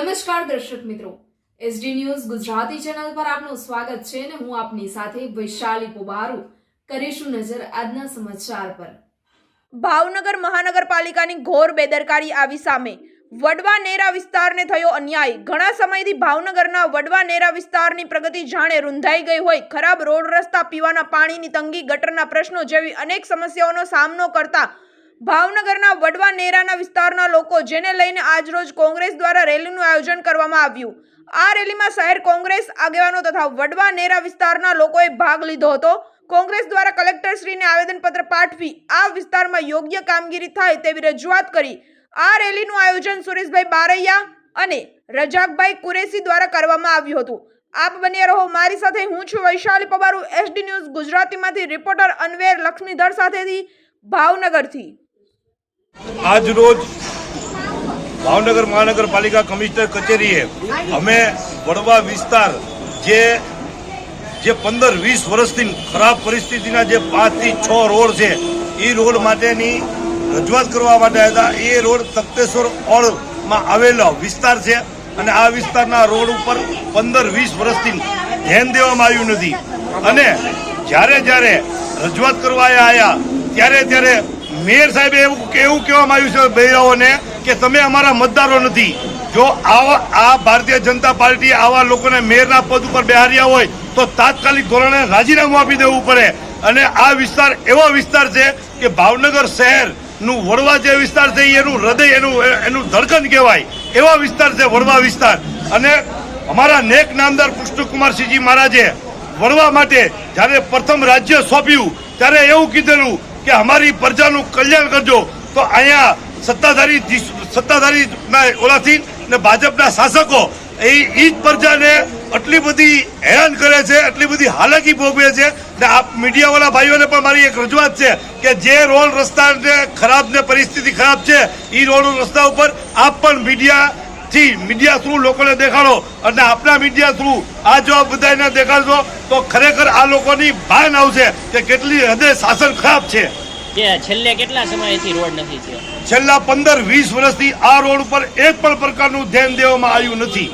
નમસ્કાર દર્શક મિત્રો. એસડી ન્યૂઝ ગુજરાતી ચેનલ પર આપનું સ્વાગત છે અને હું આપની સાથે વૈશાલી પોબારુ કરીશું નજર આજના સમાચાર પર. ભાવનગર મહાનગરપાલિકાની ઘોર બેદરકારી આવી સામે વડવા નેરા વિસ્તારને થયો અન્યાય. ઘણા સમયથી ભાવનગરના વડવા નેરા વિસ્તારની પ્રગતિ જાણે રૂંધાઈ ગઈ હોય. ખરાબ રોડ રસ્તા, પીવાના પાણીની તંગી, ગટરના પ્રશ્નો જેવી અનેક સમસ્યાઓનો સામનો કરતા ભાવનગરના વડવા નેરાના વિસ્તારના લોકો જેને લઈને આજરોજ કોંગ્રેસ દ્વારા રેલીનું આયોજન કરવામાં આવ્યું. આ રેલીમાં શહેર કોંગ્રેસ આગેવાનો તથા વડવા નેરા વિસ્તારના લોકોએ ભાગ લીધો હતો. કોંગ્રેસ દ્વારા કલેક્ટરશ્રીને આવેદનપત્ર પાઠવી આ વિસ્તારમાં યોગ્ય કામગીરી થાય તેવી રજૂઆત કરી. આ રેલીનું આયોજન સુરેશભાઈ બારૈયા અને રજાકભાઈ કુરેશી દ્વારા કરવામાં આવ્યું હતું. આપ બન્યા રહો. મારી સાથે હું છું વૈશાલી પવારુ, એસડી ન્યૂઝ ગુજરાતીમાંથી, રિપોર્ટર અનવેર લક્ષ્મીધર સાથેથી ભાવનગરથી. આજ રોજ ભાવનગર મહાનગરપાલિકા કમિશનર કચેરીએ અમે વડવા વિસ્તાર જે જે પંદર વીસ વર્ષથી ખરાબ પરિસ્થિતિના જે પાંચથી છ રોડ છે, એ રોડ માટેની રજૂઆત કરવા માટે હતા. એ રોડ તખ્તેશ્વર ઓળમાં આવેલો વિસ્તાર છે અને આ વિસ્તારના રોડ ઉપર પંદર વીસ વર્ષથી ધ્યાન દેવામાં આવ્યું નથી. અને જ્યારે જ્યારે રજૂઆત કરવા આવ્યા, ત્યારે ત્યારે મેયર સાહેબે એવું એવું કહેવામાં આવ્યું છે બહેરાઓને કે તમે અમારા મતદારો નથી. જો આવા આ ભારતીય જનતા પાર્ટી આવા લોકોને મેયરના પદ ઉપર બેહાર્યા હોય, તો તાત્કાલિક ધોરણે રાજીનામું આપી દેવું પડે. અને આ વિસ્તાર એવો વિસ્તાર છે કે ભાવનગર શહેરનું વડવા જે વિસ્તાર છે, એનું હૃદય, એનું એનું ધડકન કહેવાય. એવા વિસ્તાર છે વડવા વિસ્તાર. અને અમારા નેક નામદાર કૃષ્ણકુમારસિંહજી મહારાજે વડવા માટે જ્યારે પ્રથમ રાજ્ય સોંપ્યું, ત્યારે એવું કીધેલું કે અમારી પ્રજાનું કલ્યાણ કરજો, તો અહીંયા સત્તાધારી સત્તાધારીના સત્તાધારી ઓલાથી ને ભાજપના શાસકો, એ ઈ જ પ્રજાને આટલી બધી હેરાન કરે છે, આટલી બધી હાલાકી ભોગવે છે, ને આ મીડિયાવાળા ભાઈઓને પણ મારી એક રજૂઆત છે કે જે રોડ રસ્તાને ખરાબ ને પરિસ્થિતિ ખરાબ છે એ રોડ રસ્તા ઉપર આપ પણ મીડિયા થી મીડિયા થ્રુ લોકોને દેખાડો અને આપના મીડિયા થ્રુ આ જો બધાને દેખાડશો તો ખરેખર આ લોકોની ભાન આવશે કે કેટલી હદે શાસન ખરાબ છે. છેલ્લે કેટલા સમયથી રોડ નથી થયો? છેલ્લા પંદર વીસ વર્ષથી આ રોડ ઉપર એક પણ પ્રકારનું ધ્યાન દેવામાં આવ્યું નથી.